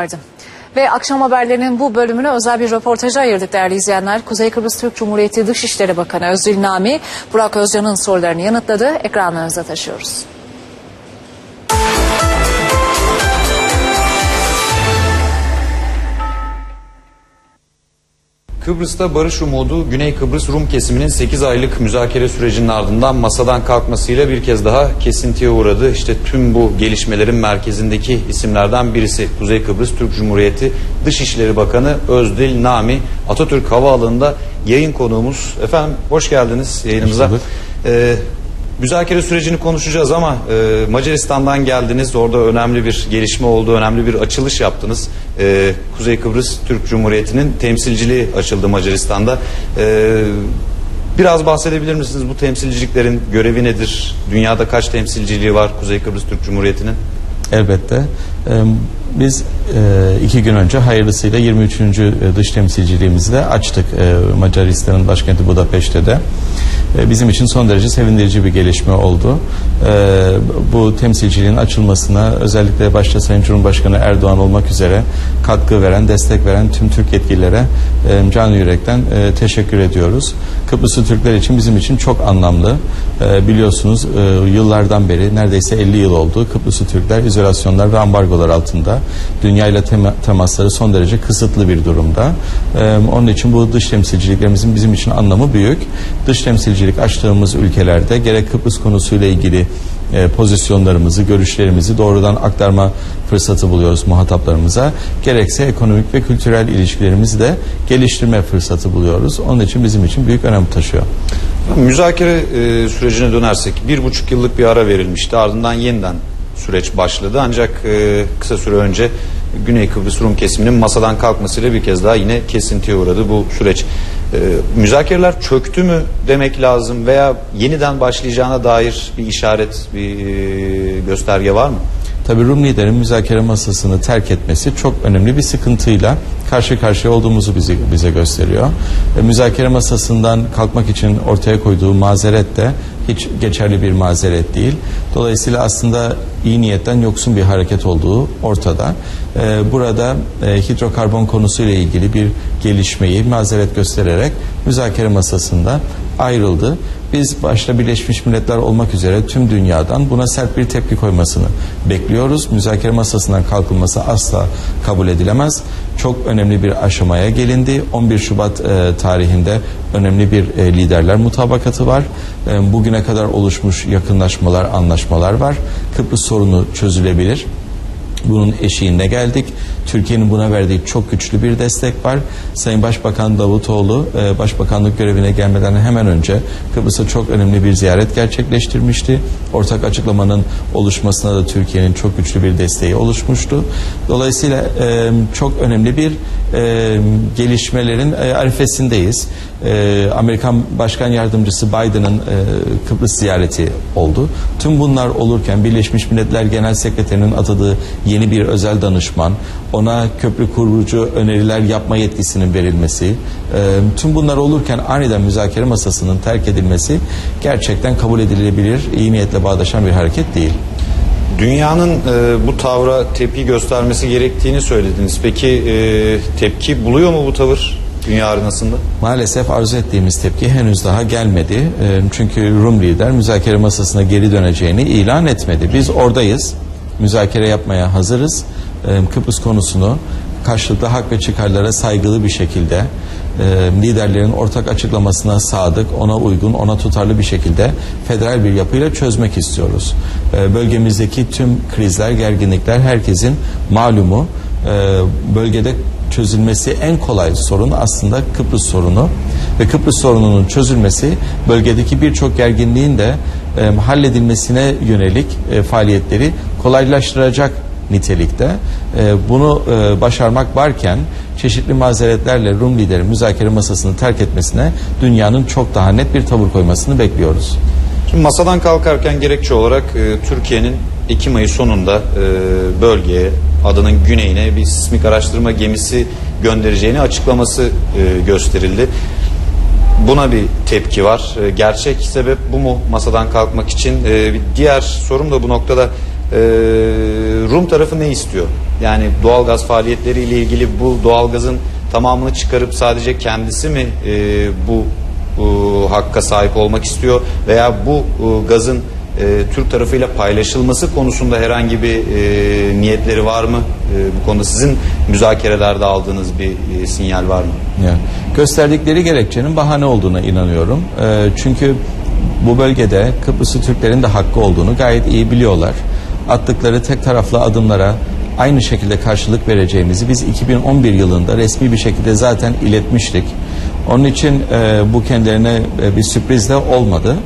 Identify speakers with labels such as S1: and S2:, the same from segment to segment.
S1: vardı. Ve akşam haberlerinin bu bölümüne özel bir röportaja ayırdık değerli izleyenler. Kuzey Kıbrıs Türk Cumhuriyeti Dışişleri Bakanı Özdil Nami, Burak Özcan'ın sorularını yanıtladı. Ekranlarınıza taşıyoruz.
S2: Kıbrıs'ta barış umudu Güney Kıbrıs Rum kesiminin 8 aylık müzakere sürecinin ardından masadan kalkmasıyla bir kez daha kesintiye uğradı. İşte tüm bu gelişmelerin merkezindeki isimlerden birisi Kuzey Kıbrıs Türk Cumhuriyeti Dışişleri Bakanı Özdil Nami Atatürk Havaalanı'nda yayın konuğumuz. Efendim hoş geldiniz yayınımıza.
S3: Hoş.
S2: Ee, müzakere sürecini konuşacağız ama e, Macaristan'dan geldiniz. Orada önemli bir gelişme oldu, önemli bir açılış yaptınız. E, Kuzey Kıbrıs Türk Cumhuriyeti'nin temsilciliği açıldı Macaristan'da. E, biraz bahsedebilir misiniz bu temsilciliklerin görevi nedir? Dünyada kaç temsilciliği var Kuzey Kıbrıs Türk Cumhuriyeti'nin?
S3: Elbette. Ee, Biz e, iki gün önce hayırlısıyla 23. dış temsilciliğimizi de açtık e, Macaristan'ın başkenti Budapeşte de. E, Bizim için son derece sevindirici bir gelişme oldu. E, Bu temsilciliğin açılmasına özellikle başta Sayın Cumhurbaşkanı Erdoğan olmak üzere katkı veren, destek veren tüm Türk yetkililere canı yürekten e, teşekkür ediyoruz. Kıbrıslı Türkler için bizim için çok anlamlı. E, Biliyorsunuz e, yıllardan beri neredeyse 50 yıl oldu. Kıbrıslı Türkler izolasyonlar ve ambargolar altında. Dünyayla tema- temasları son derece kısıtlı bir durumda. Onun için bu dış temsilciliklerimizin bizim için anlamı büyük. Dış temsilcilik açtığımız ülkelerde gerek Kıbrıs konusuyla ilgili e, pozisyonlarımızı, görüşlerimizi doğrudan aktarma fırsatı buluyoruz muhataplarımıza. Gerekse ekonomik ve kültürel ilişkilerimizi de geliştirme fırsatı buluyoruz. Onun için bizim için büyük önem taşıyor.
S2: Müzakere e, sürecine dönersek bir buçuk yıllık bir ara verilmişti. Ardından yeniden süreç başladı. Ancak e, kısa süre önce Güney Kıbrıs Rum kesiminin masadan kalkmasıyla bir kez daha yine kesintiye uğradı bu süreç. E, müzakereler çöktü mü demek lazım veya yeniden başlayacağına dair bir işaret, bir e, gösterge var mı?
S3: Tabii Rum liderin müzakere masasını terk etmesi çok önemli bir sıkıntıyla karşı karşıya olduğumuzu bize, bize gösteriyor. E, müzakere masasından kalkmak için ortaya koyduğu mazeret de hiç geçerli bir mazeret değil. Dolayısıyla aslında iyi niyetten yoksun bir hareket olduğu ortada. E, burada e, hidrokarbon konusuyla ilgili bir gelişmeyi mazeret göstererek müzakere masasında ayrıldı. Biz başta Birleşmiş Milletler olmak üzere tüm dünyadan buna sert bir tepki koymasını bekliyoruz. Müzakere masasından kalkılması asla kabul edilemez. Çok önemli bir aşamaya gelindi. 11 Şubat e, tarihinde önemli bir e, liderler mutabakatı var. E, bugüne kadar oluşmuş yakınlaşmalar, anlaşmalar var. Kıbrıs sorunu çözülebilir. Bunun eşiğinde geldik. Türkiye'nin buna verdiği çok güçlü bir destek var. Sayın Başbakan Davutoğlu e, başbakanlık görevine gelmeden hemen önce Kıbrıs'a çok önemli bir ziyaret gerçekleştirmişti. Ortak açıklamanın oluşmasına da Türkiye'nin çok güçlü bir desteği oluşmuştu. Dolayısıyla e, çok önemli bir e, gelişmelerin arifesindeyiz. Amerikan Başkan Yardımcısı Biden'ın Kıbrıs ziyareti oldu. Tüm bunlar olurken Birleşmiş Milletler Genel Sekreterinin atadığı yeni bir özel danışman, ona köprü kurucu öneriler yapma yetkisinin verilmesi, e, tüm bunlar olurken aniden müzakere masasının terk edilmesi gerçekten kabul edilebilir, iyi niyetle bağdaşan bir hareket değil.
S2: Dünyanın e, bu tavra tepki göstermesi gerektiğini söylediniz. Peki e, tepki buluyor mu bu tavır dünya arenasında?
S3: Maalesef arzu ettiğimiz tepki henüz daha gelmedi. E, Çünkü Rum lider müzakere masasına geri döneceğini ilan etmedi. Biz oradayız. Müzakere yapmaya hazırız. E, Kıbrıs konusunu karşılıklı hak ve çıkarlara saygılı bir şekilde e, liderlerin ortak açıklamasına sadık, ona uygun, ona tutarlı bir şekilde federal bir yapıyla çözmek istiyoruz. E, Bölgemizdeki tüm krizler, gerginlikler herkesin malumu. E, Bölgede çözülmesi en kolay sorun aslında Kıbrıs sorunu ve Kıbrıs sorununun çözülmesi bölgedeki birçok gerginliğin de e, halledilmesine yönelik e, faaliyetleri kolaylaştıracak nitelikte. E, bunu e, başarmak varken çeşitli mazeretlerle Rum lideri müzakere masasını terk etmesine dünyanın çok daha net bir tavır koymasını bekliyoruz.
S2: Şimdi masadan kalkarken gerekçe olarak e, Türkiye'nin Ekim ayı sonunda e, bölgeye adanın güneyine bir sismik araştırma gemisi göndereceğini açıklaması e, gösterildi. Buna bir tepki var. E, gerçek sebep bu mu masadan kalkmak için? E, bir diğer sorum da bu noktada e, Rum tarafı ne istiyor? Yani doğalgaz faaliyetleriyle ilgili bu doğalgazın tamamını çıkarıp sadece kendisi mi e, bu hakka sahip olmak istiyor veya bu e, gazın e, Türk tarafıyla paylaşılması konusunda herhangi bir niyetleri var mı? Bu konuda sizin müzakerelerde aldığınız bir sinyal var mı?
S3: Yani gösterdikleri gerekçenin bahane olduğuna inanıyorum. Ee, çünkü bu bölgede Kıbrıslı Türklerin de hakkı olduğunu gayet iyi biliyorlar. Attıkları tek taraflı adımlara aynı şekilde karşılık vereceğimizi biz 2011 yılında resmi bir şekilde zaten iletmiştik. Onun için e, bu kendilerine e, bir sürpriz de olmadı.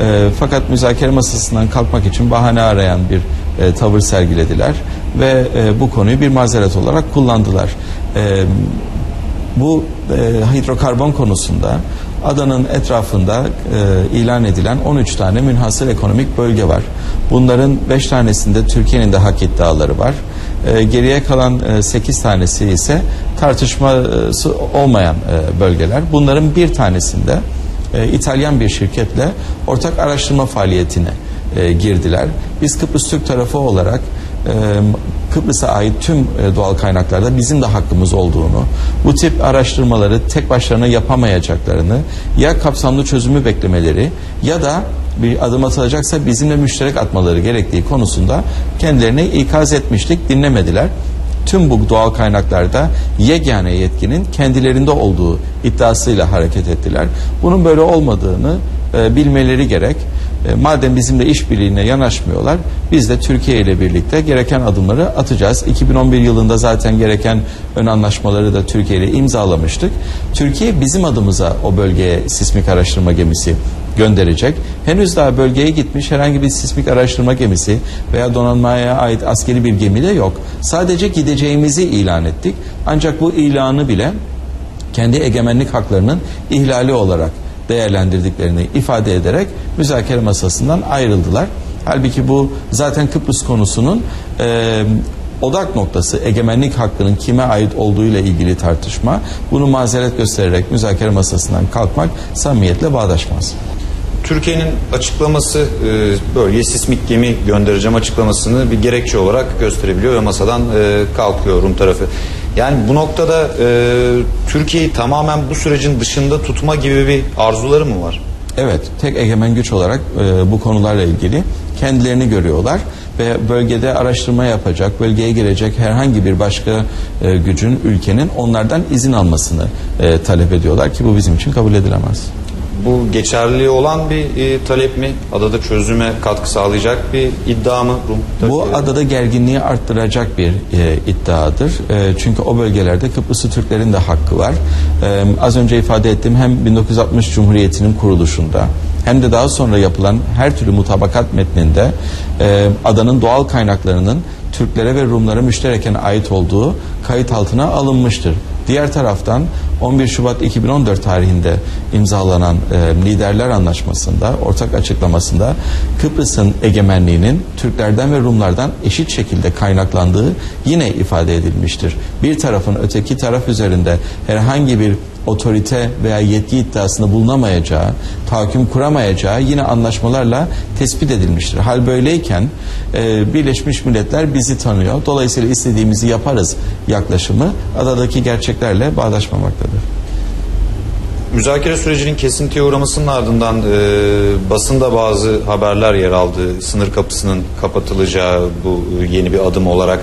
S3: E, fakat müzakere masasından kalkmak için bahane arayan bir e, tavır sergilediler ve e, bu konuyu bir mazeret olarak kullandılar. E, bu e, hidrokarbon konusunda adanın etrafında e, ilan edilen 13 tane münhasır ekonomik bölge var. Bunların 5 tanesinde Türkiye'nin de hak iddiaları var. E, geriye kalan e, 8 tanesi ise tartışması olmayan e, bölgeler. Bunların bir tanesinde e, İtalyan bir şirketle ortak araştırma faaliyetine e, girdiler. Biz Kıbrıs Türk tarafı olarak Kıbrıs'a ait tüm doğal kaynaklarda bizim de hakkımız olduğunu, bu tip araştırmaları tek başlarına yapamayacaklarını, ya kapsamlı çözümü beklemeleri ya da bir adım atılacaksa bizimle müşterek atmaları gerektiği konusunda kendilerine ikaz etmiştik, dinlemediler. Tüm bu doğal kaynaklarda yegane yetkinin kendilerinde olduğu iddiasıyla hareket ettiler. Bunun böyle olmadığını bilmeleri gerek. E, madem bizimle işbirliğine yanaşmıyorlar, biz de Türkiye ile birlikte gereken adımları atacağız. 2011 yılında zaten gereken ön anlaşmaları da Türkiye ile imzalamıştık. Türkiye bizim adımıza o bölgeye sismik araştırma gemisi gönderecek. Henüz daha bölgeye gitmiş herhangi bir sismik araştırma gemisi veya donanmaya ait askeri bir gemi de yok. Sadece gideceğimizi ilan ettik. Ancak bu ilanı bile kendi egemenlik haklarının ihlali olarak değerlendirdiklerini ifade ederek müzakere masasından ayrıldılar. Halbuki bu zaten Kıbrıs konusunun e, odak noktası egemenlik hakkının kime ait olduğu ile ilgili tartışma. Bunu mazeret göstererek müzakere masasından kalkmak samimiyetle bağdaşmaz.
S2: Türkiye'nin açıklaması e, bölgeye sismik gemi göndereceğim açıklamasını bir gerekçe olarak gösterebiliyor ve masadan e, kalkıyor Rum tarafı. Yani bu noktada e, Türkiye'yi tamamen bu sürecin dışında tutma gibi bir arzuları mı var?
S3: Evet, tek egemen güç olarak e, bu konularla ilgili kendilerini görüyorlar ve bölgede araştırma yapacak, bölgeye girecek herhangi bir başka e, gücün, ülkenin onlardan izin almasını e, talep ediyorlar ki bu bizim için kabul edilemez.
S2: Bu geçerli olan bir e, talep mi? Adada çözüme katkı sağlayacak bir iddia mı? Rum
S3: Bu adada gerginliği arttıracak bir e, iddiadır. E, çünkü o bölgelerde Kıbrıslı Türklerin de hakkı var. E, az önce ifade ettiğim hem 1960 Cumhuriyeti'nin kuruluşunda hem de daha sonra yapılan her türlü mutabakat metninde e, adanın doğal kaynaklarının Türklere ve Rumlara müştereken ait olduğu kayıt altına alınmıştır. Diğer taraftan 11 Şubat 2014 tarihinde imzalanan e, liderler anlaşmasında, ortak açıklamasında Kıbrıs'ın egemenliğinin Türklerden ve Rumlardan eşit şekilde kaynaklandığı yine ifade edilmiştir. Bir tarafın öteki taraf üzerinde herhangi bir otorite veya yetki iddiasında bulunamayacağı, tahakküm kuramayacağı yine anlaşmalarla tespit edilmiştir. Hal böyleyken e, Birleşmiş Milletler bizi tanıyor. Dolayısıyla istediğimizi yaparız yaklaşımı adadaki gerçeklerle bağdaşmamaktadır.
S2: Müzakere sürecinin kesintiye uğramasının ardından e, basında bazı haberler yer aldı. Sınır kapısının kapatılacağı bu e, yeni bir adım olarak.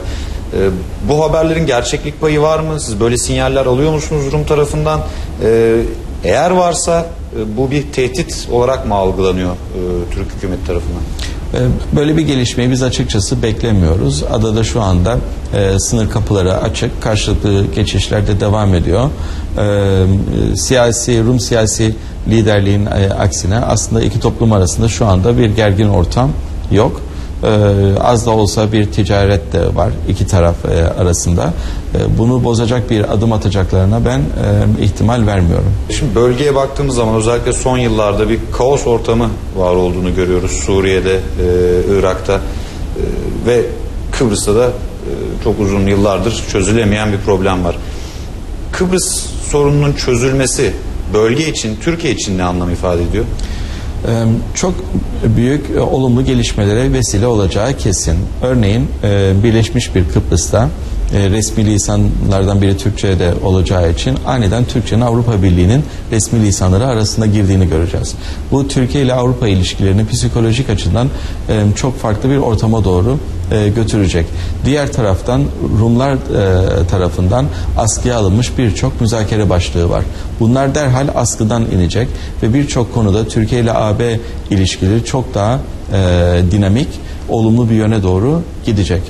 S2: E, bu haberlerin gerçeklik payı var mı? Siz böyle sinyaller alıyor musunuz Rum tarafından? E, eğer varsa e, bu bir tehdit olarak mı algılanıyor e, Türk hükümeti tarafından?
S3: Ee, Böyle bir gelişmeyi biz açıkçası beklemiyoruz. Adada şu anda e, sınır kapıları açık, karşılıklı geçişler de devam ediyor. Ee, siyasi, Rum siyasi liderliğin e, aksine aslında iki toplum arasında şu anda bir gergin ortam yok. Ee, az da olsa bir ticaret de var iki taraf e, arasında. Ee, bunu bozacak bir adım atacaklarına ben e, ihtimal vermiyorum.
S2: Şimdi bölgeye baktığımız zaman özellikle son yıllarda bir kaos ortamı var olduğunu görüyoruz. Suriye'de, e, Irak'ta ve Kıbrıs'ta da çok uzun yıllardır çözülemeyen bir problem var. Kıbrıs sorununun çözülmesi bölge için, Türkiye için ne anlam ifade ediyor?
S3: Ee, Çok büyük e, olumlu gelişmelere vesile olacağı kesin. Örneğin e, Birleşmiş bir Kıbrıs'ta e, resmi lisanlardan biri Türkçe'de olacağı için aniden Türkçenin Avrupa Birliği'nin resmi lisanları arasında girdiğini göreceğiz. Bu Türkiye ile Avrupa ilişkilerini psikolojik açıdan çok farklı bir ortama doğru götürecek. Diğer taraftan Rumlar tarafından askıya alınmış birçok müzakere başlığı var. Bunlar derhal askıdan inecek ve birçok konuda Türkiye ile AB ilişkileri çok daha e, dinamik, olumlu bir yöne doğru gidecek.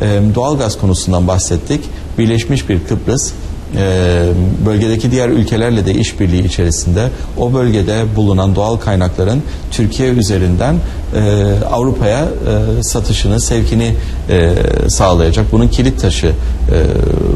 S3: E, doğalgaz konusundan bahsettik. Birleşmiş bir Kıbrıs e, bölgedeki diğer ülkelerle de işbirliği içerisinde o bölgede bulunan doğal kaynakların Türkiye üzerinden e, Avrupa'ya e, satışını, sevkini e, sağlayacak. Bunun kilit taşı e,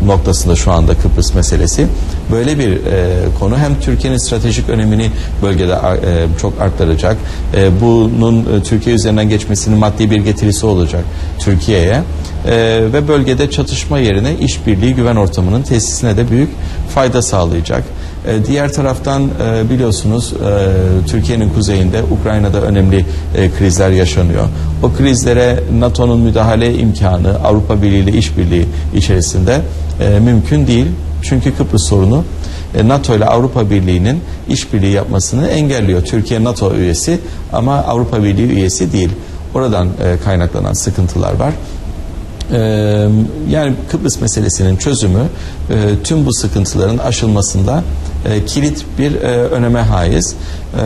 S3: noktasında şu anda Kıbrıs meselesi. Böyle bir e, konu hem Türkiye'nin stratejik önemini bölgede e, çok arttıracak. E, bunun e, Türkiye üzerinden geçmesinin maddi bir getirisi olacak Türkiye'ye. E, ve bölgede çatışma yerine işbirliği güven ortamının tesisine de büyük fayda sağlayacak. E, diğer taraftan e, biliyorsunuz e, Türkiye'nin kuzeyinde Ukrayna'da önemli krizler yaşanıyor. O krizlere NATO'nun müdahale imkanı Avrupa Birliği ile işbirliği içerisinde mümkün değil. Çünkü Kıbrıs sorunu NATO ile Avrupa Birliği'nin işbirliği yapmasını engelliyor. Türkiye NATO üyesi ama Avrupa Birliği üyesi değil. Oradan kaynaklanan sıkıntılar var. Yani Kıbrıs meselesinin çözümü tüm bu sıkıntıların aşılmasında e, kilit bir e, öneme haiz. E,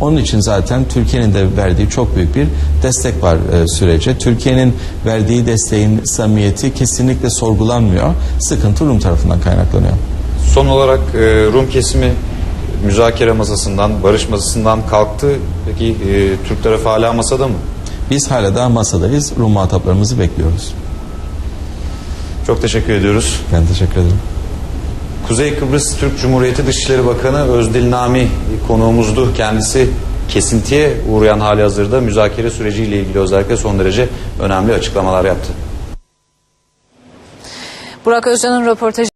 S3: onun için zaten Türkiye'nin de verdiği çok büyük bir destek var e, sürece. Türkiye'nin verdiği desteğin samimiyeti kesinlikle sorgulanmıyor. Sıkıntı Rum tarafından kaynaklanıyor.
S2: Son olarak e, Rum kesimi müzakere masasından, barış masasından kalktı. Peki e, Türk tarafı hala masada mı?
S3: Biz hala daha masadayız. Rum muhataplarımızı bekliyoruz.
S2: Çok teşekkür ediyoruz.
S3: Ben teşekkür ederim.
S2: Kuzey Kıbrıs Türk Cumhuriyeti Dışişleri Bakanı Özdil Nami konuğumuzdu. Kendisi kesintiye uğrayan hali hazırda müzakere süreciyle ilgili özellikle son derece önemli açıklamalar yaptı.
S1: Burak Özcan'ın röportajı